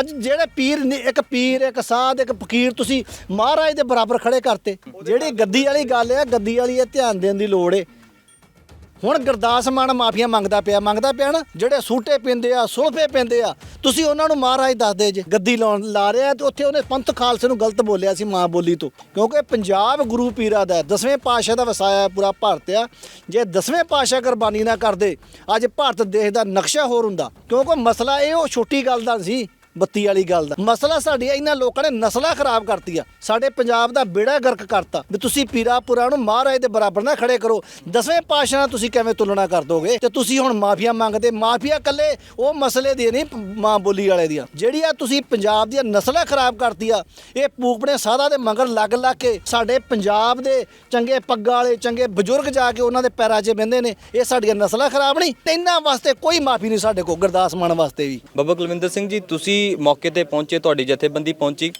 ਅੱਜ ਜਿਹੜੇ ਪੀਰ ਨੇ ਇੱਕ ਪੀਰ, ਇੱਕ ਸਾਧ, ਇੱਕ ਫਕੀਰ ਤੁਸੀਂ ਮਹਾਰਾਜ ਦੇ ਬਰਾਬਰ ਖੜੇ ਕਰਤੇ। ਜਿਹੜੀ ਗੱਦੀ ਵਾਲੀ ਗੱਲ ਹੈ, ਗੱਦੀ ਵਾਲੀ ਇਹ ਧਿਆਨ ਦੇਣ ਦੀ ਲੋੜ ਏ। ਹੁਣ ਗੁਰਦਾਸ ਮਾਨ ਮਾਫੀਆਂ ਮੰਗਦਾ ਪਿਆ। ਮੰਗਦਾ ਪਿਆ ਨਾ, ਜਿਹੜੇ ਸੂਟੇ ਪਿੰਦੇ ਆ, ਸੁਲਫੇ ਪਿੰਦੇ ਆ, ਤੁਸੀਂ ਉਹਨਾਂ ਨੂੰ ਮਹਾਰਾਜ ਦੱਸਦੇ ਜੇ। ਗੱਦੀ ਲਾਉਣ ਲਾ ਰਿਹਾ ਤੇ ਉੱਥੇ ਉਹਨੇ ਪੰਥ ਖਾਲਸੇ ਨੂੰ ਗਲਤ ਬੋਲਿਆ ਸੀ ਮਾਂ ਬੋਲੀ ਤੋਂ। ਕਿਉਂਕਿ ਪੰਜਾਬ ਗੁਰੂ ਪੀਰਾ ਦਾ ਦਸਵੇਂ ਪਾਤਸ਼ਾਹ ਦਾ ਵਸਾਇਆ ਪੂਰਾ ਭਾਰਤ ਆ। ਜੇ ਦਸਵੇਂ ਪਾਤਸ਼ਾਹ ਕੁਰਬਾਨੀ ਨਾ ਕਰਦੇ, ਅੱਜ ਭਾਰਤ ਦੇਸ਼ ਦਾ ਨਕਸ਼ਾ ਹੋਰ ਹੁੰਦਾ। ਕਿਉਂਕਿ ਮਸਲਾ ਇਹ ਉਹ ਛੋਟੀ ਗੱਲ ਦਾ ਸੀ ਬੱਤੀ ਵਾਲੀ ਗੱਲ ਦਾ। ਮਸਲਾ ਸਾਡੀ ਇਹਨਾਂ ਲੋਕਾਂ ਨੇ ਨਸਲਾਂ ਖਰਾਬ ਕਰਤੀਆਂ। ਸਾਡੇ ਪੰਜਾਬ ਦਾ ਬੇੜਾ ਗਰਕ ਕਰਤਾ ਵੀ ਤੁਸੀਂ ਪੀਰਾਪੁਰਾ ਨੂੰ ਮਹਾਰਾਜ ਦੇ ਬਰਾਬਰ ਨਾ ਖੜੇ ਕਰੋ। ਦਸਵੇਂ ਪਾਤਸ਼ਾਹ ਨਾਲ ਤੁਸੀਂ ਕਿਵੇਂ ਤੁਲਨਾ ਕਰ ਦੋਗੇ? ਤੇ ਤੁਸੀਂ ਹੁਣ ਮਾਫੀਆ ਮੰਗਦੇ, ਮਾਫੀਆ ਕੱਲੇ ਉਹ ਮਸਲੇ ਦੀ ਨਹੀਂ, ਮਾਂ ਬੋਲੀ ਵਾਲੇ ਦੀਆਂ। ਜਿਹੜੀ ਆ ਤੁਸੀਂ ਪੰਜਾਬ ਦੀਆਂ ਨਸਲਾਂ ਖਰਾਬ ਕਰਤੀਆਂ, ਇਹ ਪੂਪਣੇ ਸਾਦਾ ਦੇ ਮਗਰ ਲੱਗ ਲੱਗ ਕੇ ਸਾਡੇ ਪੰਜਾਬ ਦੇ ਚੰਗੇ ਪੱਗਾਂ ਵਾਲੇ, ਚੰਗੇ ਬਜ਼ੁਰਗ ਜਾ ਕੇ ਉਹਨਾਂ ਦੇ ਪੈਰਾਂ 'ਚ ਬੰਦੇ ਨੇ, ਇਹ ਸਾਡੀਆਂ ਨਸਲਾਂ ਖਰਾਬ ਨਹੀਂ। ਤੇ ਇਹਨਾਂ ਵਾਸਤੇ ਕੋਈ ਮਾਫੀ ਨਹੀਂ ਸਾਡੇ ਕੋਲ, ਗੁਰਦਾਸ ਮਾਨ ਵਾਸਤੇ ਵੀ। ਬਾਬਾ ਕੁਲਵਿੰਦਰ ਸਿੰਘ ਜੀ, ਤੁਸੀਂ ਮੌਕੇ ਤੇ ਪਹੁੰਚੇ ਤੁਹਾਡੀ ਜਥੇਬੰਦੀ ਪਹੁੰਚੀ।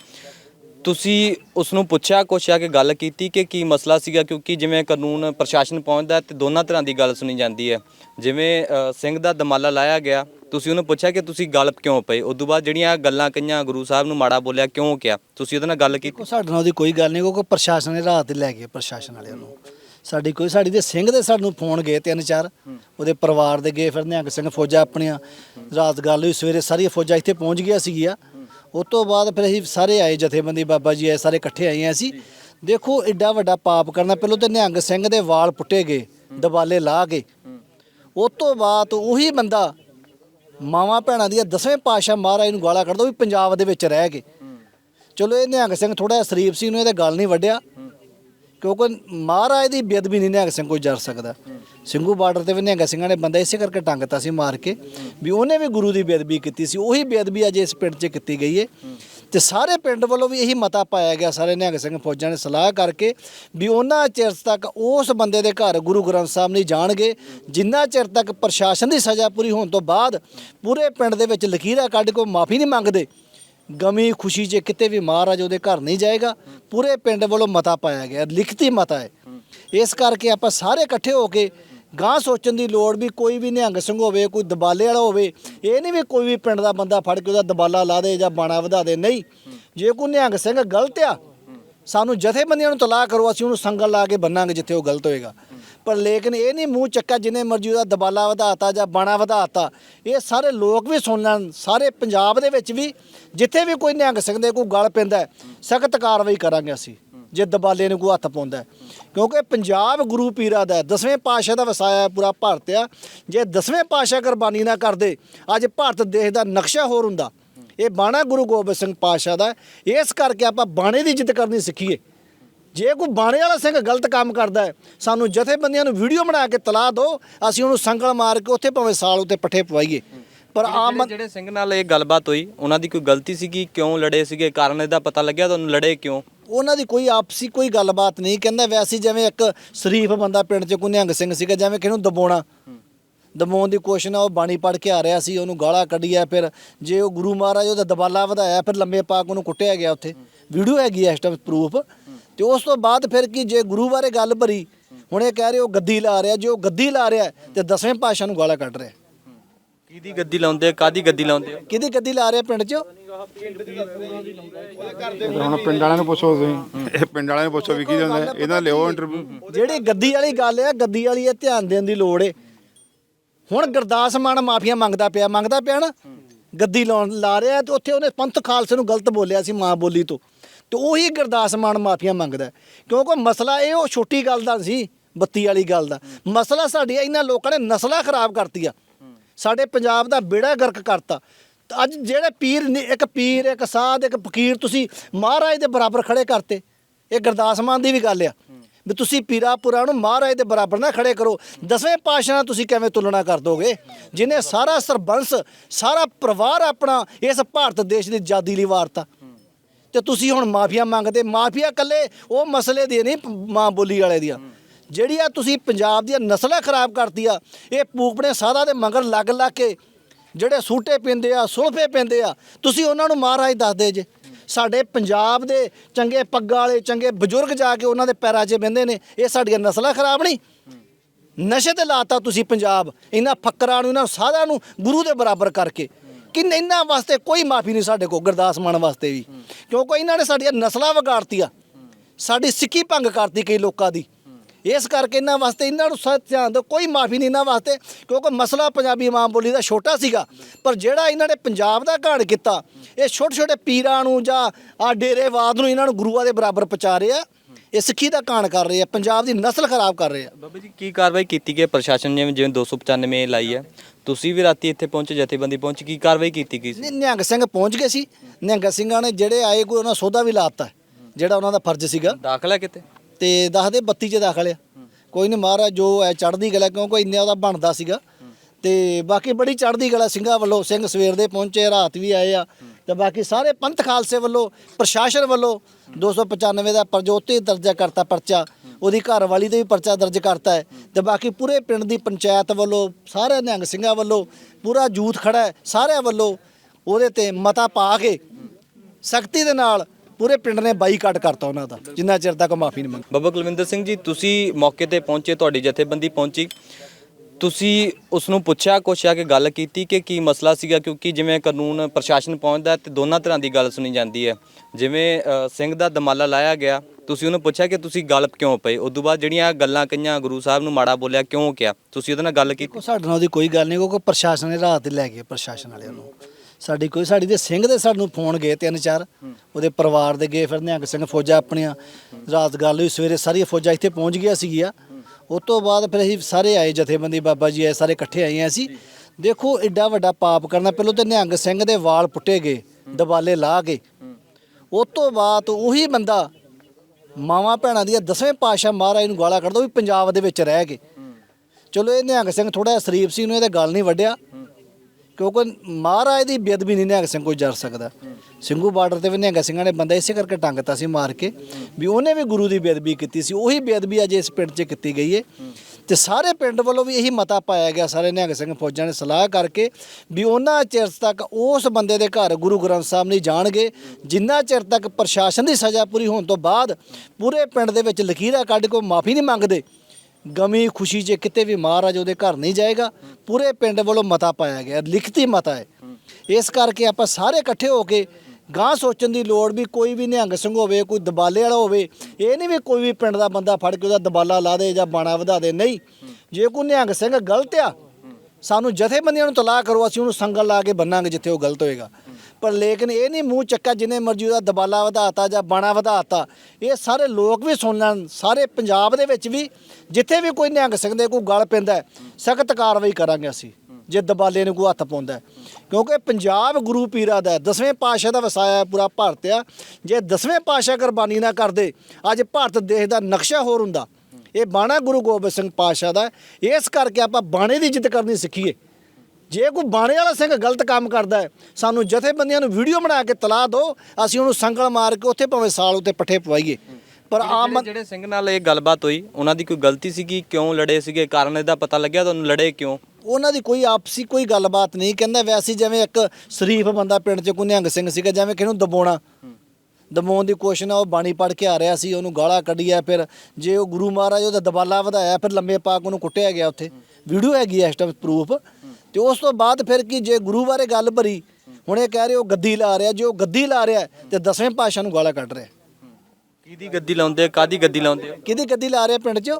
ਤੁਸੀਂ ਉਸ ਨੂੰ ਪੁੱਛਿਆ ਆ ਕੇ ਗੱਲ ਕੀਤੀ ਕਿ ਕੀ ਮਸਲਾ ਸੀਗਾ? ਕਿਉਂਕਿ ਜਿਵੇਂ ਕਾਨੂੰਨ ਪ੍ਰਸ਼ਾਸਨ ਪਹੁੰਚਦਾ ਤੇ ਦੋਨਾਂ ਤਰ੍ਹਾਂ ਦੀ ਗੱਲ ਸੁਣੀ ਜਾਂਦੀ ਹੈ। ਜਿਵੇਂ ਅ, ਸਿੰਘ ਦਾ ਦਮਾਲਾ ਲਾਇਆ ਗਿਆ ਤੁਸੀਂ ਉਹਨੂੰ ਪੁੱਛਿਆ ਕਿ ਤੁਸੀਂ ਗੱਲ ਕਿਉਂ ਪਏ? ਉਸ ਤੋਂ ਬਾਅਦ ਜਿਹੜੀਆਂ ਗੱਲਾਂ ਕਹੀਆਂ ਗੁਰੂ ਸਾਹਿਬ ਨੂੰ ਮਾੜਾ ਬੋਲਿਆ ਕਿਉਂ ਕਿਹਾ? ਤੁਸੀਂ ਉਹਦੇ ਨਾਲ ਗੱਲ ਕੀਤੀ? ਕੋ ਸਾਡੇ ਨਾਲ ਉਹਦੀ ਕੋਈ ਗੱਲ ਨਹੀਂ ਕਿਉਂਕਿ ਪ੍ਰਸ਼ਾਸਨ ਨੇ ਰਾਤ ਤੇ ਲੈ ਗਏ ਪ੍ਰਸ਼ਾਸਨ ਵਾਲਿਆਂ ਨੂੰ। ਸਾਡੀ ਕੋਈ ਸਾਡੀ ਦੇ ਸਿੰਘ ਦੇ ਸਾਨੂੰ ਫੋਨ ਗਏ ਤਿੰਨ ਚਾਰ। ਉਹਦੇ ਪਰਿਵਾਰ ਦੇ ਗਏ ਫਿਰ ਨਿਹੰਗ ਸਿੰਘ ਫੌਜਾਂ ਆਪਣੀਆਂ। ਰਾਤ ਗੱਲ ਹੋਈ, ਸਵੇਰੇ ਸਾਰੀਆਂ ਫੌਜਾਂ ਇੱਥੇ ਪਹੁੰਚ ਗਿਆ ਸੀਗੀਆਂ। ਉਸ ਤੋਂ ਬਾਅਦ ਫਿਰ ਅਸੀਂ ਸਾਰੇ ਆਏ ਜਥੇਬੰਦੀ, ਬਾਬਾ ਜੀ ਆਏ, ਸਾਰੇ ਇਕੱਠੇ ਆਏ ਹਾਂ ਅਸੀਂ। ਦੇਖੋ ਐਡਾ ਵੱਡਾ ਪਾਪ ਕਰਨਾ, ਪਹਿਲਾਂ ਤੇ ਨਿਹੰਗ ਸਿੰਘ ਦੇ ਵਾਲ ਪੁੱਟੇ ਗਏ, ਦਬਾਲੇ ਲਾ ਕੇ। ਉਸ ਤੋਂ ਬਾਅਦ ਉਹੀ ਬੰਦਾ ਮਾਵਾਂ ਭੈਣਾਂ ਦੀਆਂ ਦਸਵੇਂ ਪਾਤਸ਼ਾਹ ਮਹਾਰਾਜ ਨੂੰ ਗਾਲਾਂ ਕੱਢਦਾ, ਉਹ ਵੀ ਪੰਜਾਬ ਦੇ ਵਿੱਚ ਰਹਿ ਕੇ। ਚਲੋ, ਇਹ ਨਿਹੰਗ ਸਿੰਘ ਥੋੜਾ ਸ਼ਰੀਫ ਸੀ, ਉਹਨੇ ਇਹਦੇ ਗੱਲ ਨਹੀਂ ਵੱਢਿਆ। ਕਿਉਂਕਿ ਮਹਾਰਾਜ ਦੀ ਬੇਅਦਬੀ ਨਹੀਂ ਨਿਹੰਗ ਸਿੰਘ ਕੋਈ ਜਰ ਸਕਦਾ। ਸਿੰਘੂ ਬਾਰਡਰ ਤੇ ਵੀ ਨਿਹੰਗ ਸਿੰਘਾਂ ਨੇ ਬੰਦਾ ਇਸੇ ਕਰਕੇ ਟੰਗਤਾ ਸੀ ਮਾਰ ਕੇ ਵੀ ਉਹਨੇ ਵੀ ਗੁਰੂ ਦੀ ਬੇਅਦਬੀ ਕੀਤੀ ਸੀ। ਉਹੀ ਬੇਅਦਬੀ ਅੱਜ ਇਸ ਪਿੰਡ 'ਚ ਕੀਤੀ ਗਈ ਹੈ ਤੇ ਸਾਰੇ ਪਿੰਡ ਵੱਲੋਂ ਵੀ ਇਹੀ ਮਤਾ ਪਾਇਆ ਗਿਆ ਸਾਰੇ ਨਿਹੰਗ ਸਿੰਘ ਫੌਜਾਂ ਨੇ ਸਲਾਹ ਕਰਕੇ ਵੀ ਉਹਨਾਂ ਚਿਰ ਤੱਕ ਉਸ ਬੰਦੇ ਦੇ ਘਰ ਗੁਰੂ ਗ੍ਰੰਥ ਸਾਹਿਬ ਨਹੀਂ ਜਾਣਗੇ। ਜਿੰਨਾ ਚਿਰ ਤੱਕ ਪ੍ਰਸ਼ਾਸਨ ਦੀ ਸਜ਼ਾ ਪੂਰੀ ਹੋਣ ਤੋਂ ਬਾਅਦ ਪੂਰੇ ਪਿੰਡ ਦੇ ਵਿੱਚ ਲਕੀਰਾਂ ਕੱਢ ਕੇ ਮਾਫੀ ਨਹੀਂ ਮੰਗਦੇ। ਗਮੀ, ਖੁਸ਼ੀ 'ਚ ਕਿਤੇ ਵੀ ਮਹਾਰਾਜ ਉਹਦੇ ਘਰ ਨਹੀਂ ਜਾਏਗਾ, ਪੂਰੇ ਪਿੰਡ ਵੱਲੋਂ ਮਤਾ ਪਾਇਆ ਗਿਆ, ਲਿਖਤੀ ਮਤਾ ਹੈ। ਇਸ ਕਰਕੇ ਆਪਾਂ ਸਾਰੇ ਇਕੱਠੇ ਹੋ ਕੇ ਗਾਂ ਸੋਚਣ ਦੀ ਲੋੜ ਵੀ ਕੋਈ ਵੀ ਨਿਹੰਗ ਸਿੰਘ ਹੋਵੇ, ਕੋਈ ਦਬਾਲੇ ਵਾਲਾ ਹੋਵੇ, ਇਹ ਨਹੀਂ ਵੀ ਕੋਈ ਵੀ ਪਿੰਡ ਦਾ ਬੰਦਾ ਫੜ ਕੇ ਉਹਦਾ ਦਬਾਲਾ ਲਾ ਦੇ ਜਾਂ ਬਾਣਾ ਵਧਾ ਦੇ, ਨਹੀਂ। ਜੇ ਕੋਈ ਨਿਹੰਗ ਸਿੰਘ ਗਲਤ ਆ, ਸਾਨੂੰ ਜਥੇਬੰਦੀਆਂ ਨੂੰ ਤਲਾਕ ਕਰੋ, ਅਸੀਂ ਉਹਨੂੰ ਸੰਗਲ ਲਾ ਕੇ ਬੰਨਾਂਗੇ ਜਿੱਥੇ ਉਹ ਗਲਤ ਹੋਏਗਾ। ਪਰ ਲੇਕਿਨ ਇਹ ਨਹੀਂ ਮੂੰਹ ਚੱਕਾ ਜਿੰਨੇ ਮਰਜ਼ੀ ਉਹਦਾ ਦਬਾਲਾ ਵਧਾਤਾ ਜਾਂ ਬਾਣਾ ਵਧਾਤਾ। ਇਹ ਸਾਰੇ ਲੋਕ ਵੀ ਸੁਣ ਲੈਣ, ਸਾਰੇ ਪੰਜਾਬ ਦੇ ਵਿੱਚ ਵੀ ਜਿੱਥੇ ਵੀ ਕੋਈ ਨਿਹੰਗ ਸਿੰਘ ਦੇ ਕੋਈ ਗਲ ਪੈਂਦਾ ਸਖਤ ਕਾਰਵਾਈ ਕਰਾਂਗੇ ਅਸੀਂ, ਜੇ ਦਬਾਲੇ ਨੂੰ ਕੋਈ ਹੱਥ ਪਾਉਂਦਾ ਕਿਉਂਕਿ ਪੰਜਾਬ ਗੁਰੂ ਪੀਰਾ ਦਾ ਦਸਵੇਂ ਪਾਤਸ਼ਾਹ ਦਾ ਵਸਾਇਆ ਪੂਰਾ ਭਾਰਤ ਆ। ਜੇ ਦਸਵੇਂ ਪਾਤਸ਼ਾਹ ਕੁਰਬਾਨੀ ਨਾ ਕਰਦੇ, ਅੱਜ ਭਾਰਤ ਦੇਸ਼ ਦਾ ਨਕਸ਼ਾ ਹੋਰ ਹੁੰਦਾ। ਇਹ ਬਾਣਾ ਗੁਰੂ ਗੋਬਿੰਦ ਸਿੰਘ ਪਾਤਸ਼ਾਹ ਦਾ ਇਸ ਕਰਕੇ ਆਪਾਂ ਬਾਣੇ ਦੀ ਇੱਜ਼ਤ ਕਰਨੀ ਸਿੱਖੀਏ। ਜੇ ਕੋਈ ਬਾਣੇ ਵਾਲਾ ਸਿੰਘ ਗਲਤ ਕੰਮ ਕਰਦਾ ਹੈ ਸਾਨੂੰ ਜਥੇਬੰਦੀਆਂ ਨੂੰ ਵੀਡੀਓ ਬਣਾ ਕੇ ਤਲਾ ਦਿਓ ਅਸੀਂ ਉਹਨੂੰ ਸੰਗਲ ਮਾਰ ਕੇ ਉੱਥੇ ਭਾਵੇਂ ਸਾਲ ਉੱਤੇ ਪੱਠੇ ਪਵਾਈਏ। ਪਰ ਆਮ ਜਿਹੜੇ- ਸਿੰਘ ਨਾਲ ਇਹ ਗੱਲਬਾਤ ਹੋਈ ਉਹਨਾਂ ਦੀ ਕੋਈ ਗਲਤੀ ਸੀਗੀ? ਕਿਉਂ ਲੜੇ ਸੀਗੇ? ਕਾਰਨ ਇਹਦਾ ਪਤਾ ਲੱਗਿਆ ਤੁਹਾਨੂੰ ਲੜੇ ਕਿਉਂ? ਉਹਨਾਂ ਦੀ ਕੋਈ ਆਪਸੀ ਕੋਈ ਗੱਲਬਾਤ ਨਹੀਂ। ਕਹਿੰਦਾ ਵੈਸੇ ਜਿਵੇਂ ਇੱਕ ਸ਼ਰੀਫ ਬੰਦਾ ਪਿੰਡ 'ਚ ਕੋਈ ਨਿਹੰਗ ਸਿੰਘ ਸੀਗਾ ਜਿਵੇਂ ਕਿਹਨੂੰ ਦਬਾਉਣਾ ਦਬਾਉਣ ਦੀ ਕੋਸ਼ਿਸ਼ ਨਾਲ ਉਹ ਬਾਣੀ ਪੜ ਕੇ ਆ ਰਿਹਾ ਸੀ ਉਹਨੂੰ ਗਾਲਾਂ ਕੱਢੀਆਂ ਫਿਰ ਜੇ ਉਹ ਗੁਰੂ ਮਹਾਰਾਜ ਉਹਦਾ ਦਬਾਲਾ ਵਧਾਇਆ ਫਿਰ ਲੰਮੇ ਪਾ ਕੇ ਉਹਨੂੰ ਕੁੱਟਿਆ ਗਿਆ ਉੱਥੇ। ਵੀਡੀਓ ਹੈਗੀ ਐ ਇਸ ਟਾਈਮ ਪ੍ਰੂਫ ਤੇ ਉਸ ਤੋਂ ਬਾਅਦ ਫਿਰ ਕੀ ਜੇ ਗੁਰੂ ਬਾਰੇ ਗੱਲ ਭਰੀ ਹੁਣ ਇਹ ਕਹਿ ਰਹੇ ਉਹ ਗੱਦੀ ਲਾ ਰਿਹਾ ਜੇ ਉਹ ਗੱਦੀ ਲਾ ਰਿਹਾ ਤੇ ਦਸਵੇਂ ਪਾਤਸ਼ਾਹ ਨੂੰ ਗਾਲਾਂ ਕੱਢ ਰਿਹਾ। ਕਿਹਦੀ ਗੱਦੀ ਲਾਉਂਦੇ ਕਾਦੀ ਗੱਦੀ ਲਾਉਂਦੇ? ਹੋ? ਕਿਹਦੀ ਗੱਦੀ ਲਾ ਰਿਹਾ ਪਿੰਡ 'ਚ? ਹੁਣ ਪਿੰਡ ਵਾਲਿਆਂ ਨੂੰ ਪੁੱਛੋ ਤੁਸੀਂ। ਇਹ ਪਿੰਡ ਵਾਲਿਆਂ ਨੂੰ ਪੁੱਛੋ ਵੀ ਕੀ ਜਾਂਦਾ ਇਹਨਾਂ ਲਿਓ ਇੰਟਰਵਿਊ ਜਿਹੜੀ ਗੱਦੀ ਵਾਲੀ ਗੱਲ ਆ ਗੱਦੀ ਵਾਲੀ ਇਹ ਧਿਆਨ ਦੇਣ ਦੀ ਲੋੜ ਏ। ਹੁਣ ਗੁਰਦਾਸ ਮਾਨ ਮਾਫੀਆਂ ਮੰਗਦਾ ਪਿਆ ਮੰਗਦਾ ਪਿਆ ਨਾ ਗੱਦੀ ਲਾਉਣ ਲਾ ਰਿਹਾ ਤੇ ਉੱਥੇ ਉਹਨੇ ਪੰਥ ਖਾਲਸੇ ਨੂੰ ਗਲਤ ਬੋਲਿਆ ਸੀ ਮਾਂ ਬੋਲੀ ਤੋਂ। ਤੇ ਉਹੀ ਗੁਰਦਾਸ ਮਾਨ ਮਾਫੀਆਂ ਮੰਗਦਾ। ਕਿਉਂਕਿ ਮਸਲਾ ਇਹ ਉਹ ਛੋਟੀ ਗੱਲ ਦਾ ਸੀ, ਬੱਤੀ ਵਾਲੀ ਗੱਲ ਦਾ। ਮਸਲਾ ਸਾਡੀ ਇਹਨਾਂ ਲੋਕਾਂ ਨੇ ਨਸਲਾਂ ਖਰਾਬ ਕਰਤੀਆਂ। ਸਾਡੇ ਪੰਜਾਬ ਦਾ ਬੇੜਾ ਗਰਕ ਕਰਤਾ। ਅੱਜ ਜਿਹੜੇ ਪੀਰ ਇੱਕ ਪੀਰ, ਇੱਕ ਸਾਧ, ਇੱਕ ਫਕੀਰ, ਤੁਸੀਂ ਮਹਾਰਾਜ ਦੇ ਬਰਾਬਰ ਖੜੇ ਕਰਤੇ। ਇਹ ਗੁਰਦਾਸ ਮਾਨ ਦੀ ਵੀ ਗੱਲ ਆ। ਵੀ ਤੁਸੀਂ ਪੀਰਾਪੁਰਾ ਨੂੰ ਮਹਾਰਾਜ ਦੇ ਬਰਾਬਰ ਨਾ ਖੜੇ ਕਰੋ। ਦਸਵੇਂ ਪਾਤਸ਼ਾਹ ਤੁਸੀਂ ਕਿਵੇਂ ਤੁਲਨਾ ਕਰ ਦੋਗੇ? ਜਿਨੇ ਸਾਰਾ ਸਰਬੰਸ, ਸਾਰਾ ਪਰਿਵਾਰ ਆਪਣਾ ਇਸ ਭਾਰਤ ਦੇਸ਼ ਦੀ ਆਜ਼ਾਦੀ ਲਈ ਵਾਰਤਾ। ਤੇ ਤੁਸੀਂ ਹੁਣ ਮਾਫੀਆ ਮੰਗਦੇ, ਮਾਫੀਆ ਇਕੱਲੇ ਉਹ ਮਸਲੇ ਦੀ ਨਹੀਂ, ਮਾਂ ਬੋਲੀ ਵਾਲੇ ਦੀਆਂ। ਜਿਹੜੀ ਆ ਤੁਸੀਂ ਪੰਜਾਬ ਦੀਆਂ ਨਸਲਾਂ ਖਰਾਬ ਕਰਤੀ ਆ ਇਹ ਪੂਪਣੇ ਸਾਦਾ ਦੇ ਮਗਰ ਲੱਗ ਲੱਗ ਕੇ ਜਿਹੜੇ ਸੂਟੇ ਪਿੰਦੇ ਆ, ਸੁਲਫੇ ਪਿੰਦੇ ਆ, ਤੁਸੀਂ ਉਹਨਾਂ ਨੂੰ ਮਹਾਰਾਜ ਦੱਸਦੇ ਜੇ। ਸਾਡੇ ਪੰਜਾਬ ਦੇ ਚੰਗੇ ਪੱਗਾਂ ਵਾਲੇ, ਚੰਗੇ ਬਜ਼ੁਰਗ ਜਾ ਕੇ ਉਹਨਾਂ ਦੇ ਪੈਰਾਂ 'ਚ ਬੰਦੇ ਨੇ, ਇਹ ਸਾਡੀਆਂ ਨਸਲਾਂ ਖਰਾਬ ਨਹੀਂ। ਨਸ਼ੇ ਤੇ ਲਾਤਾ ਤੁਸੀਂ ਪੰਜਾਬ, ਇਹਨਾਂ ਫੱਕਰਾਂ ਨੂੰ, ਇਹਨਾਂ ਸਾਧਾਂ ਨੂੰ ਗੁਰੂ ਦੇ ਬਰਾਬਰ ਕਰਕੇ। ਕਿ ਇਹਨਾਂ ਵਾਸਤੇ ਕੋਈ ਮਾਫੀ ਨਹੀਂ ਸਾਡੇ ਕੋਲ, ਗੁਰਦਾਸ ਮਾਨ ਵਾਸਤੇ ਵੀ। ਕਿਉਂਕਿ ਇਹਨਾਂ ਨੇ ਸਾਡੀਆਂ ਨਸਲਾਂ ਵਿਗਾੜਤੀਆਂ। ਸਾਡੀ ਸਿੱਕੀ ਭੰਗ ਕਰਤੀ ਕਈ ਲੋਕਾਂ ਦੀ। ਇਸ ਕਰਕੇ ਇਹਨਾਂ ਵਾਸਤੇ, ਇਹਨਾਂ ਨੂੰ ਸੱਚ ਧਿਆਨ ਦਿਓ, ਕੋਈ ਮਾਫੀ ਨਹੀਂ ਇਹਨਾਂ ਵਾਸਤੇ। ਕਿਉਂਕਿ ਮਸਲਾ ਪੰਜਾਬੀ ਮਾਂ ਬੋਲੀ ਦਾ ਛੋਟਾ ਸੀਗਾ। ਪਰ ਜਿਹੜਾ ਇਹਨਾਂ ਨੇ ਪੰਜਾਬ ਦਾ ਘਾੜ ਕੀਤਾ, ਇਹ ਛੋਟੇ ਛੋਟੇ ਪੀਰਾਂ ਨੂੰ ਜਾਂ ਆ ਡੇਰੇਵਾਦ ਨੂੰ ਇਹਨਾਂ ਨੂੰ ਗੁਰੂਆਂ ਦੇ ਬਰਾਬਰ ਪਹੁੰਚਾ ਰਹੇ ਆ। ਇਹ ਸਿੱਖੀ ਦਾ ਕਾਣ ਕਰ ਰਹੇ ਆ ਪੰਜਾਬ ਦੀ ਨਸਲ ਖਰਾਬ ਕਰ ਰਹੇ ਆ। ਬਾਬਾ ਜੀ ਕੀ ਕਾਰਵਾਈ ਕੀਤੀ ਗਈ ਪ੍ਰਸ਼ਾਸਨ ਨੇ? ਜਿਵੇਂ 295 ਲਾਈ ਹੈ। ਤੁਸੀਂ ਵੀ ਰਾਤੀ ਇੱਥੇ ਪਹੁੰਚੇ ਜਥੇਬੰਦੀ ਪਹੁੰਚ ਕੀ ਕਾਰਵਾਈ ਕੀਤੀ ਗਈ ਸੀ? ਨਿ- ਨਿਹੰਗ ਸਿੰਘ ਪਹੁੰਚ ਗਏ ਸੀ। ਨਿਹੰਗ ਸਿੰਘਾਂ ਨੇ ਜਿਹੜੇ ਆਏ ਕੋਈ ਉਹਨਾਂ ਸੌਦਾ ਵੀ ਲਾਤਾ ਜਿਹੜਾ ਉਹਨਾਂ ਦਾ ਫਰਜ਼ ਸੀਗਾ। ਦਾਖਲਾ ਕਿਤੇ? ਤੇ ਦੱਸਦੇ 32 ਚ ਦਾਖਲ ਆ। ਕੋਈ ਨਹੀਂ ਮਹਾਰਾਜ ਜੋ ਹੈ ਚੜ੍ਹਦੀ ਕਲਾ ਕਿਉਂਕਿ ਇੰਨਾ ਉਹਦਾ ਬਣਦਾ ਸੀਗਾ। ਤੇ ਬਾਕੀ ਬੜੀ ਚੜ੍ਹਦੀ ਕਲਾ ਸਿੰਘਾਂ ਵੱਲੋਂ ਸਿੰਘ ਸਵੇਰ ਦੇ ਪਹੁੰਚੇ ਰਾਤ ਵੀ ਆਏ ਆ। ਤੇ ਬਾਕੀ ਸਾਰੇ ਪੰਥ ਖਾਲਸੇ ਵੱਲੋਂ, ਪ੍ਰਸ਼ਾਸਨ ਵੱਲੋਂ 295 ਦਾ ਪ੍ਰਜੋਤੀ ਦਰਜਾ ਕਰਤਾ ਪਰਚਾ, ਉਹਦੀ ਘਰ ਵਾਲੀ ਤੇ ਵੀ ਪਰਚਾ ਦਰਜ ਕਰਤਾ ਹੈ। ਤੇ ਬਾਕੀ ਪੂਰੇ ਪਿੰਡ ਦੀ ਪੰਚਾਇਤ ਵੱਲੋਂ ਸਾਰੇ ਨਿਹੰਗ ਸਿੰਘਾਂ ਵੱਲੋਂ ਪੂਰਾ ਜੂਥ ਖੜਾ ਹੈ, ਸਾਰਿਆਂ ਵੱਲੋਂ ਉਹਦੇ ਤੇ ਮਤਾ ਪਾ ਕੇ ਸਖਤੀ ਦੇ ਨਾਲ ਪੂਰੇ ਪਿੰਡ ਨੇ ਬਾਈਕਾਟ ਕਰਤਾ ਉਹਨਾਂ ਦਾ। ਜਿੰਨਾ ਚਿਰ ਤੱਕ ਮਾਫੀ ਨਹੀਂ ਮੰਗੀ। ਬਾਬਾ ਕੁਲਵਿੰਦਰ ਸਿੰਘ ਜੀ, ਤੁਸੀਂ ਮੌਕੇ ਤੇ ਪਹੁੰਚੇ, ਤੁਹਾਡੀ ਜਥੇਬੰਦੀ ਪਹੁੰਚੀ। ਤੁਸੀਂ ਉਸ ਨੂੰ ਪੁੱਛਿਆ ਆ ਕੇ ਗੱਲ ਕੀਤੀ ਕਿ ਕੀ ਮਸਲਾ ਸੀਗਾ? ਕਿਉਂਕਿ ਜਿਵੇਂ ਕਾਨੂੰਨ ਪ੍ਰਸ਼ਾਸਨ ਪਹੁੰਚਦਾ ਹੈ ਤੇ ਦੋਨਾਂ ਤਰ੍ਹਾਂ ਦੀ ਗੱਲ ਸੁਣੀ ਜਾਂਦੀ ਹੈ। ਜਿਵੇਂ ਅ, ਸਿੰਘ ਦਾ ਦਮਾਲਾ ਲਾਇਆ ਗਿਆ ਤੁਸੀਂ ਉਹਨੂੰ ਪੁੱਛਿਆ ਕਿ ਤੁਸੀਂ ਗੱਲ ਕਿਉਂ ਪਏ? ਉਸ ਤੋਂ ਬਾਅਦ ਜਿਹੜੀਆਂ ਗੱਲਾਂ ਕਈਆਂ ਗੁਰੂ ਸਾਹਿਬ ਨੂੰ ਮਾੜਾ ਬੋਲਿਆ ਕਿਉਂ ਕਿਹਾ? ਤੁਸੀਂ ਉਹਦੇ ਨਾਲ ਗੱਲ ਕੀਤੀ? ਕੋਈ ਸਾਡੇ ਨਾਲ ਉਹਦੀ ਕੋਈ ਗੱਲ ਨਹੀਂ ਕਿਉਂਕਿ ਪ੍ਰਸ਼ਾਸਨ ਨੇ ਰਾਤ ਤੇ ਲੈ ਗਏ ਪ੍ਰਸ਼ਾਸਨ ਵਾਲਿਆਂ ਨੂੰ। ਸਾਡੀ ਕੋਈ ਸਾਡੀ ਦੇ ਸਿੰਘ ਦੇ ਸਾਨੂੰ ਫੋਨ ਗਏ ਤਿੰਨ ਚਾਰ। ਉਹਦੇ ਪਰਿਵਾਰ ਦੇ ਗਏ ਫਿਰ ਨਿਹੰਗ ਸਿੰਘ ਫੌਜਾਂ ਆਪਣੀਆਂ। ਰਾਤ ਗੱਲ ਹੋਈ ਸਵੇਰੇ ਸਾਰੀਆਂ ਫੌਜਾਂ ਇੱਥੇ ਪਹੁੰਚ ਗਿਆ ਸੀਗੀਆਂ। ਉਸ ਤੋਂ ਬਾਅਦ ਫਿਰ ਅਸੀਂ ਸਾਰੇ ਆਏ ਜਥੇਬੰਦੀ ਬਾਬਾ ਜੀ ਆਏ ਸਾਰੇ ਇਕੱਠੇ ਆਏ ਹਾਂ ਅਸੀਂ। ਦੇਖੋ ਐਡਾ ਵੱਡਾ ਪਾਪ ਕਰਨਾ ਪਹਿਲਾਂ ਤੇ ਨਿਹੰਗ ਸਿੰਘ ਦੇ ਵਾਲ ਪੁੱਟੇ ਗਏ ਦਬਾਲੇ ਲਾ ਕੇ ਉਸ ਤੋਂ ਬਾਅਦ ਉਹੀ ਬੰਦਾ ਮਾਵਾਂ ਭੈਣਾਂ ਦੀਆਂ ਦਸਵੇਂ ਪਾਤਸ਼ਾਹ ਮਹਾਰਾਜ ਨੂੰ ਗਾਲਾਂ ਕੱਢਦਾ ਵੀ ਪੰਜਾਬ ਦੇ ਵਿੱਚ ਰਹਿ ਕੇ ਚਲੋ ਇਹ ਨਿਹੰਗ ਸਿੰਘ ਥੋੜਾ ਸ਼ਰੀਫ ਸੀ ਉਹਨੇ ਤੇ ਗੱਲ ਨਹੀਂ ਵੱਢਿਆ। ਕਿਉਂਕਿ ਮਹਾਰਾਜ ਦੀ ਬੇਅਦਬੀ ਨਹੀਂ ਨਿਹੰਗ ਸਿੰਘ ਕੋਈ ਜਰ ਸਕਦਾ। ਸਿੰਘੂ ਬਾਰਡਰ ਤੇ ਵੀ ਨਿਹੰਗ ਸਿੰਘਾਂ ਨੇ ਬੰਦਾ ਇਸੇ ਕਰਕੇ ਟੰਗਤਾ ਸੀ ਮਾਰ ਕੇ ਵੀ ਉਹਨੇ ਵੀ ਗੁਰੂ ਦੀ ਬੇਅਦਬੀ ਕੀਤੀ ਸੀ। ਉਹੀ ਬੇਅਦਬੀ ਅੱਜ ਇਸ ਪਿੰਡ 'ਚ ਕੀਤੀ ਗਈ ਹੈ ਤੇ ਸਾਰੇ ਪਿੰਡ ਵੱਲੋਂ ਵੀ ਇਹੀ ਮਤਾ ਪਾਇਆ ਗਿਆ ਸਾਰੇ ਨਿਹੰਗ ਸਿੰਘ ਫੌਜਾਂ ਨੇ ਸਲਾਹ ਕਰਕੇ ਵੀ ਉਹਨਾਂ ਚਿਰ ਤੱਕ ਉਸ ਬੰਦੇ ਦੇ ਘਰ ਗੁਰੂ ਗ੍ਰੰਥ ਸਾਹਿਬ ਨਹੀਂ ਜਾਣਗੇ। ਜਿੰਨਾ ਚਿਰ ਤੱਕ ਪ੍ਰਸ਼ਾਸਨ ਦੀ ਸਜ਼ਾ ਪੂਰੀ ਹੋਣ ਤੋਂ ਬਾਅਦ ਪੂਰੇ ਪਿੰਡ ਦੇ ਵਿੱਚ ਲਕੀਰਾਂ ਕੱਢ ਕੇ ਮਾਫੀ ਨਹੀਂ ਮੰਗਦੇ। ਗਮੀ, ਖੁਸ਼ੀ 'ਚ ਕਿਤੇ ਵੀ ਮਹਾਰਾਜ ਉਹਦੇ ਘਰ ਨਹੀਂ ਜਾਏਗਾ, ਪੂਰੇ ਪਿੰਡ ਵੱਲੋਂ ਮਤਾ ਪਾਇਆ ਗਿਆ, ਲਿਖਤੀ ਮਤਾ ਹੈ। ਇਸ ਕਰਕੇ ਆਪਾਂ ਸਾਰੇ ਇਕੱਠੇ ਹੋ ਕੇ ਗਾਂ ਸੋਚਣ ਦੀ ਲੋੜ ਵੀ ਕੋਈ ਵੀ ਨਿਹੰਗ ਸਿੰਘ ਹੋਵੇ, ਕੋਈ ਦਬਾਲੇ ਵਾਲਾ ਹੋਵੇ, ਇਹ ਨਹੀਂ ਵੀ ਕੋਈ ਵੀ ਪਿੰਡ ਦਾ ਬੰਦਾ ਫੜ ਕੇ ਉਹਦਾ ਦਬਾਲਾ ਲਾ ਦੇ ਜਾਂ ਬਾਣਾ ਵਧਾ ਦੇ, ਨਹੀਂ। ਜੇ ਕੋਈ ਨਿਹੰਗ ਸਿੰਘ ਗਲਤ ਆ, ਸਾਨੂੰ ਜਥੇਬੰਦੀਆਂ ਨੂੰ ਤਲਾਕ ਕਰੋ, ਅਸੀਂ ਉਹਨੂੰ ਸੰਗਲ ਲਾ ਕੇ ਬੰਨਾਂਗੇ ਜਿੱਥੇ ਉਹ ਗਲਤ ਹੋਏਗਾ। ਪਰ ਲੇਕਿਨ ਇਹ ਨਹੀਂ ਮੂੰਹ ਚੱਕਾ ਜਿੰਨੇ ਮਰਜ਼ੀ ਉਹਦਾ ਦਬਾਲਾ ਵਧਾਤਾ ਜਾਂ ਬਾਣਾ ਵਧਾਤਾ। ਇਹ ਸਾਰੇ ਲੋਕ ਵੀ ਸੁਣ ਲੈਣ, ਸਾਰੇ ਪੰਜਾਬ ਦੇ ਵਿੱਚ ਵੀ, ਜਿੱਥੇ ਵੀ ਕੋਈ ਨਿਹੰਗ ਸਿੰਘ ਦੇ ਕੋਈ ਗਲ ਪੈਂਦਾ ਸਖਤ ਕਾਰਵਾਈ ਕਰਾਂਗੇ ਅਸੀਂ, ਜੇ ਦਬਾਲੇ ਨੂੰ ਕੋਈ ਹੱਥ ਪਾਉਂਦਾ ਕਿਉਂਕਿ ਪੰਜਾਬ ਗੁਰੂ ਪੀਰਾ ਦਾ ਦਸਵੇਂ ਪਾਤਸ਼ਾਹ ਦਾ ਵਸਾਇਆ ਪੂਰਾ ਭਾਰਤ ਆ। ਜੇ ਦਸਵੇਂ ਪਾਤਸ਼ਾਹ ਕੁਰਬਾਨੀ ਨਾ ਕਰਦੇ, ਅੱਜ ਭਾਰਤ ਦੇਸ਼ ਦਾ ਨਕਸ਼ਾ ਹੋਰ ਹੁੰਦਾ। ਇਹ ਬਾਣਾ ਗੁਰੂ ਗੋਬਿੰਦ ਸਿੰਘ ਪਾਤਸ਼ਾਹ ਦਾ ਇਸ ਕਰਕੇ ਆਪਾਂ ਬਾਣੇ ਦੀ ਜਿੱਤ ਕਰਨੀ ਸਿੱਖੀਏ। ਜੇ ਕੋਈ ਬਾਣੇ ਵਾਲਾ ਸਿੰਘ ਗਲਤ ਕੰਮ ਕਰਦਾ ਹੈ ਸਾਨੂੰ ਜਥੇਬੰਦੀਆਂ ਨੂੰ ਵੀਡੀਓ ਬਣਾ ਕੇ ਤਲਾ ਦਿਓ ਅਸੀਂ ਉਹਨੂੰ ਸੰਗਲ ਮਾਰ ਕੇ ਉੱਥੇ ਭਾਵੇਂ ਸਾਲ ਉੱਤੇ ਪੱਠੇ ਪਵਾਈਏ। ਪਰ ਆਮ ਜਿਹੜੇ- ਸਿੰਘ ਨਾਲ ਇਹ ਗੱਲਬਾਤ ਹੋਈ ਉਹਨਾਂ ਦੀ ਕੋਈ ਗਲਤੀ ਸੀਗੀ ਕਿਉਂ ਲੜੇ ਸੀਗੇ? ਕਾਰਨ ਇਹਦਾ ਪਤਾ ਲੱਗਿਆ ਤੁਹਾਨੂੰ ਲੜੇ ਕਿਉਂ? ਉਹਨਾਂ ਦੀ ਕੋਈ ਆਪਸੀ ਕੋਈ ਗੱਲਬਾਤ ਨਹੀਂ ਕਹਿੰਦਾ ਵੈਸੇ ਜਿਵੇਂ ਇੱਕ ਸ਼ਰੀਫ ਬੰਦਾ ਪਿੰਡ 'ਚ ਕੋਈ ਨਿਹੰਗ ਸਿੰਘ ਸੀਗਾ ਜਿਵੇਂ ਕਿਹਨੂੰ ਦਬਾਉਣਾ ਦਬਾਉਣ ਦੀ ਕੋਸ਼ਿਸ਼ ਨਾਲ ਉਹ ਬਾਣੀ ਪੜ ਕੇ ਆ ਰਿਹਾ ਸੀ ਉਹਨੂੰ ਗਾਲਾਂ ਕੱਢੀਆਂ ਫਿਰ ਜੇ ਉਹ ਗੁਰੂ ਮਹਾਰਾਜ ਉਹਦਾ ਦਬਾਲਾ ਵਧਾਇਆ ਫਿਰ ਲੰਮੇ ਪਾ ਕੇ ਉਹਨੂੰ ਕੁੱਟਿਆ ਗਿਆ ਉੱਥੇ। ਵੀਡੀਓ ਹੈਗੀ ਐ ਇਸ ਟਾਈਮ ਪ੍ਰੂਫ ਤੇ ਉਸ ਤੋਂ ਬਾਅਦ ਫਿਰ ਕੀ ਜੇ ਗੁਰੂ ਬਾਰੇ ਗੱਲ ਭਰੀ ਹੁਣ ਇਹ ਕਹਿ ਰਹੇ ਉਹ ਗੱਦੀ ਲਾ ਰਿਹਾ ਜੇ ਉਹ ਗੱਦੀ ਲਾ ਰਿਹਾ ਤੇ ਦਸਵੇਂ ਪਾਤਸ਼ਾਹ ਨੂੰ ਗਾਲਾਂ ਕੱਢ ਰਿਹਾ। ਕਿਹਦੀ ਗੱਦੀ ਲਾਉਂਦੇ ਕਾਦੀ ਗੱਦੀ ਲਾਉਂਦੇ ਕਿਹਦੀ ਗੱਦੀ ਲਾ ਰਿਹਾ ਪਿੰਡ 'ਚ?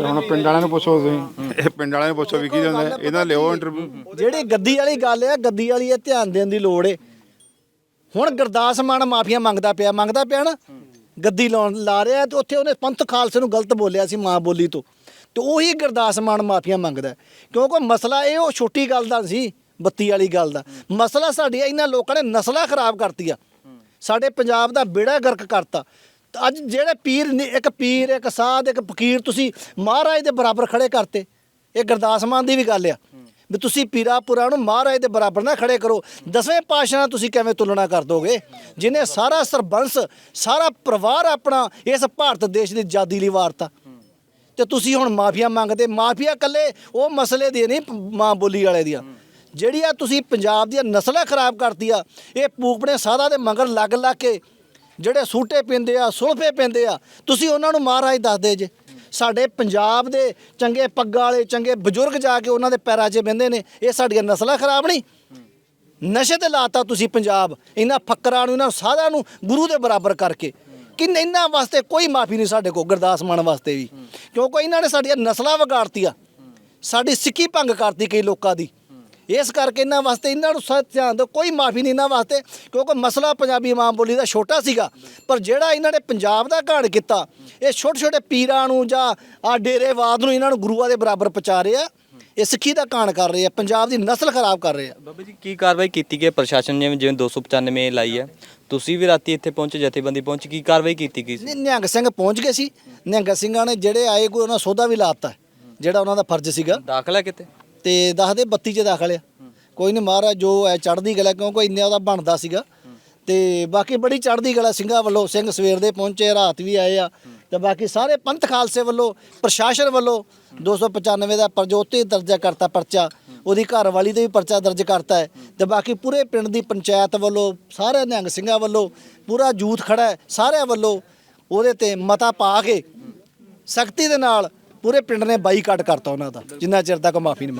ਹੁਣ ਪਿੰਡ ਵਾਲਿਆਂ ਨੂੰ ਪੁੱਛੋ ਤੁਸੀਂ। ਇਹ ਪਿੰਡ ਵਾਲਿਆਂ ਨੂੰ ਪੁੱਛੋ ਵੀ ਕੀ ਜਾਂਦਾ ਇਹਨਾਂ ਲਿਓ ਇੰਟਰਵਿਊ ਜਿਹੜੀ ਗੱਦੀ ਵਾਲੀ ਗੱਲ ਹੈ ਗੱਦੀ ਵਾਲੀ ਇਹ ਧਿਆਨ ਦੇਣ ਦੀ ਲੋੜ ਏ। ਹੁਣ ਗੁਰਦਾਸ ਮਾਨ ਮਾਫੀਆ ਮੰਗਦਾ ਪਿਆ ਮੰਗਦਾ ਪਿਆ ਨਾ ਗੱਦੀ ਲਾਉਣ ਲਾ ਰਿਹਾ ਤੇ ਉੱਥੇ ਉਹਨੇ ਪੰਥ ਖਾਲਸੇ ਨੂੰ ਗਲਤ ਬੋਲਿਆ ਸੀ ਮਾਂ ਬੋਲੀ ਤੋਂ। ਤੇ ਉਹੀ ਗੁਰਦਾਸ ਮਾਨ ਮਾਫੀਆਂ ਮੰਗਦਾ ਕਿਉਂਕਿ ਮਸਲਾ ਇਹ ਉਹ ਛੋਟੀ ਗੱਲ ਦਾ ਸੀ, ਬੱਤੀ ਵਾਲੀ ਗੱਲ ਦਾ। ਮਸਲਾ ਸਾਡੀਆਂ ਇਹਨਾਂ ਲੋਕਾਂ ਨੇ ਨਸਲਾਂ ਖਰਾਬ ਕਰਤੀਆਂ। ਸਾਡੇ ਪੰਜਾਬ ਦਾ ਬੇੜਾ ਗਰਕ ਕਰਤਾ। ਅੱਜ ਜਿਹੜੇ ਪੀਰ ਇੱਕ ਪੀਰ, ਇੱਕ ਸਾਧ, ਇੱਕ ਫਕੀਰ, ਤੁਸੀਂ ਮਹਾਰਾਜ ਦੇ ਬਰਾਬਰ ਖੜੇ ਕਰਤੇ। ਇਹ ਗੁਰਦਾਸ ਮਾਨ ਦੀ ਵੀ ਗੱਲ ਆ। ਵੀ ਤੁਸੀਂ ਪੀਰਾ ਪੁਰਾ ਨੂੰ ਮਹਾਰਾਜ ਦੇ ਬਰਾਬਰ ਨਾ ਖੜੇ ਕਰੋ। ਦਸਵੇਂ ਪਾਤਸ਼ਾਹ ਨਾਲ ਤੁਸੀਂ ਕਿਵੇਂ ਤੁਲਨਾ ਕਰ ਦੋਗੇ? ਜਿਨੇ ਸਾਰਾ ਸਰਬੰਸ, ਸਾਰਾ ਪਰਿਵਾਰ ਆਪਣਾ ਇਸ ਭਾਰਤ ਦੇਸ਼ ਦੀ ਆਜ਼ਾਦੀ ਲਈ ਵਾਰਤਾ। ਤੇ ਤੁਸੀਂ ਹੁਣ ਮਾਫੀਆ ਮੰਗਦੇ, ਮਾਫੀਆ ਕੱਲੇ ਉਹ ਮਸਲੇ ਦੀ ਨਹੀਂ, ਮਾਂ ਬੋਲੀ ਵਾਲੇ ਦੀਆਂ। ਜਿਹੜੀ ਆ ਤੁਸੀਂ ਪੰਜਾਬ ਦੀਆਂ ਨਸਲਾਂ ਖਰਾਬ ਕਰਤੀ ਆ ਇਹ ਪੂਪਣੇ ਸਾਦਾ ਦੇ ਮਗਰ ਲੱਗ ਲੱਗ ਕੇ ਜਿਹੜੇ ਸੂਟੇ ਪਿੰਦੇ ਆ, ਸੁਲਫੇ ਪਿੰਦੇ ਆ, ਤੁਸੀਂ ਉਹਨਾਂ ਨੂੰ ਮਹਾਰਾਜ ਦੱਸਦੇ ਜੇ। ਸਾਡੇ ਪੰਜਾਬ ਦੇ ਚੰਗੇ ਪੱਗਾਂ ਵਾਲੇ, ਚੰਗੇ ਬਜ਼ੁਰਗ ਜਾ ਕੇ ਉਹਨਾਂ ਦੇ ਪੈਰਾਂ 'ਚ ਬਹਿੰਦੇ ਨੇ, ਇਹ ਸਾਡੀਆਂ ਨਸਲਾਂ ਖਰਾਬ ਨਹੀਂ। ਨਸ਼ੇ ਤੇ ਲਾਤਾ ਤੁਸੀਂ ਪੰਜਾਬ, ਇਹਨਾਂ ਫੱਕਰਾਂ ਨੂੰ, ਇਹਨਾਂ ਸਾਧਾਂ ਨੂੰ, ਗੁਰੂ ਦੇ ਬਰਾਬਰ ਕਰਕੇ। ਕਿ ਇਹਨਾਂ ਵਾਸਤੇ ਕੋਈ ਮਾਫੀ ਨਹੀਂ ਸਾਡੇ ਕੋਲ, ਗੁਰਦਾਸ ਮਾਨ ਵਾਸਤੇ ਵੀ। ਕਿਉਂਕਿ ਇਹਨਾਂ ਨੇ ਸਾਡੀਆਂ ਨਸਲਾਂ ਵਿਗਾੜਤੀਆਂ। ਸਾਡੀ ਸਿੱਖੀ ਭੰਗ ਕਰਤੀ ਕਈ ਲੋਕਾਂ ਦੀ। ਇਸ ਕਰਕੇ ਇਹਨਾਂ ਵਾਸਤੇ ਇਹਨਾਂ ਨੂੰ ਸਖਤ ਧਿਆਨ ਦਿਓ, ਕੋਈ ਮਾਫੀ ਨਹੀਂ ਇਹਨਾਂ ਵਾਸਤੇ, ਕਿਉਂਕਿ ਮਸਲਾ ਪੰਜਾਬੀ ਮਾਂ ਬੋਲੀ ਦਾ ਛੋਟਾ ਸੀਗਾ। ਪਰ ਜਿਹੜਾ ਇਹਨਾਂ ਨੇ ਪੰਜਾਬ ਦਾ ਘਾਣ ਕੀਤਾ, ਇਹ ਛੋਟੇ ਛੋਟੇ ਪੀਰਾਂ ਨੂੰ ਜਾਂ ਆ ਡੇਰੇਵਾਦ ਨੂੰ ਇਹਨਾਂ ਨੂੰ ਗੁਰੂਆਂ ਦੇ ਬਰਾਬਰ ਪਹੁੰਚਾ ਰਹੇ ਇਹ ਸਿੱਖੀ ਦਾ ਘਾਣ ਕਰ ਰਹੇ ਆ? ਪੰਜਾਬ ਦੀ ਨਸਲ ਖਰਾਬ ਕਰ ਰਹੇ ਆ। ਬਾਬਾ ਜੀ ਕੀ ਕਾਰਵਾਈ ਕੀਤੀ ਗਈ ਪ੍ਰਸ਼ਾਸਨ ਨੇ ਜਿਵੇਂ 295 ਲਾਈ ਹੈ। ਤੁਸੀਂ ਵੀ ਰਾਤੀ ਇੱਥੇ ਪਹੁੰਚੇ ਜਥੇਬੰਦੀ ਪਹੁੰਚ ਕੀ ਕਾਰਵਾਈ ਕੀਤੀ ਗਈ ਸੀ? ਨਹੀਂ ਨਿਹੰਗ ਸਿੰਘ ਪਹੁੰਚ ਗਏ ਸੀ। ਨਿਹੰਗ ਸਿੰਘਾਂ ਨੇ ਜਿਹੜੇ ਆਏ ਕੋਈ ਉਹਨਾਂ ਸੌਦਾ ਵੀ ਲਾਤਾ ਜਿਹੜਾ ਉਹਨਾਂ ਦਾ ਫਰਜ਼ ਸੀਗਾ। ਦਾਖਲਾ ਕਿਤੇ? ਤੇ ਦੱਸਦੇ 32 ਚ ਦਾਖਲ ਆ। ਕੋਈ ਨਹੀਂ ਮਹਾਰਾਜ ਜੋ ਹੈ ਚੜ੍ਹਦੀ ਕਲਾ ਕਿਉਂਕਿ ਇੰਨਾ ਉਹਦਾ ਬਣਦਾ ਸੀਗਾ। ਤੇ ਬਾਕੀ ਬੜੀ ਚੜ੍ਹਦੀ ਕਲਾ ਸਿੰਘਾਂ ਵੱਲੋਂ ਸਿੰਘ ਸਵੇਰ ਦੇ ਪਹੁੰਚੇ ਰਾਤ ਵੀ ਆਏ ਆ। ਤੇ ਬਾਕੀ ਸਾਰੇ ਪੰਥ ਖਾਲਸੇ ਵੱਲੋਂ, ਪ੍ਰਸ਼ਾਸਨ ਵੱਲੋਂ 295 ਦਾ ਪਰਜੋਤੀ ਦਰਜਾ ਕਰਤਾ ਪਰਚਾ, ਉਹਦੀ ਘਰ ਵਾਲੀ ਤੇ ਵੀ ਪਰਚਾ ਦਰਜ ਕਰਤਾ ਹੈ। ਤੇ ਬਾਕੀ ਪੂਰੇ ਪਿੰਡ ਦੀ ਪੰਚਾਇਤ ਵੱਲੋਂ ਸਾਰੇ ਨਿਹੰਗ ਸਿੰਘਾਂ ਵੱਲੋਂ ਪੂਰਾ ਜੂਥ ਖੜਾ ਹੈ, ਸਾਰਿਆਂ ਵੱਲੋਂ ਉਹਦੇ ਤੇ ਮਤਾ ਪਾ ਕੇ, ਸਖਤੀ ਦੇ ਨਾਲ ਪੂਰੇ ਪਿੰਡ ਨੇ ਬਾਈਕਾਟ ਕਰਤਾ ਉਹਨਾਂ ਦਾ, ਜਿੰਨਾ ਚਿਰ ਤੱਕ ਮਾਫੀ ਨਹੀਂ ਮੰਗੀ।